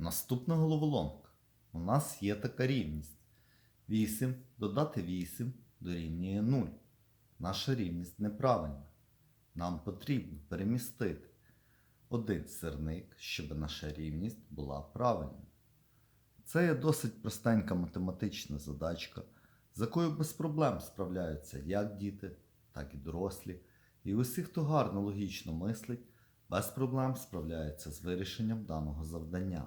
Наступна головоломка. У нас є така рівність. 8 додати 8 дорівнює 0. Наша рівність неправильна. Нам потрібно перемістити один сирник, щоб наша рівність була правильною. Це є досить простенька математична задачка, з якою без проблем справляються як діти, так і дорослі. І усі, хто гарно логічно мислить, без проблем справляється з вирішенням даного завдання.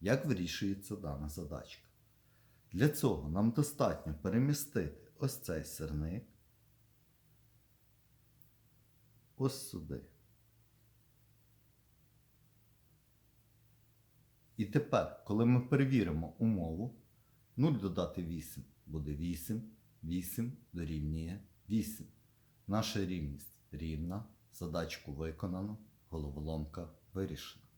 Як вирішується дана задачка? Для цього нам достатньо перемістити ось цей сирник ось сюди. І тепер, коли ми перевіримо умову, 0 додати 8 буде 8, 8 дорівнює 8. Наша рівність рівна, задачку виконано, головоломка вирішена.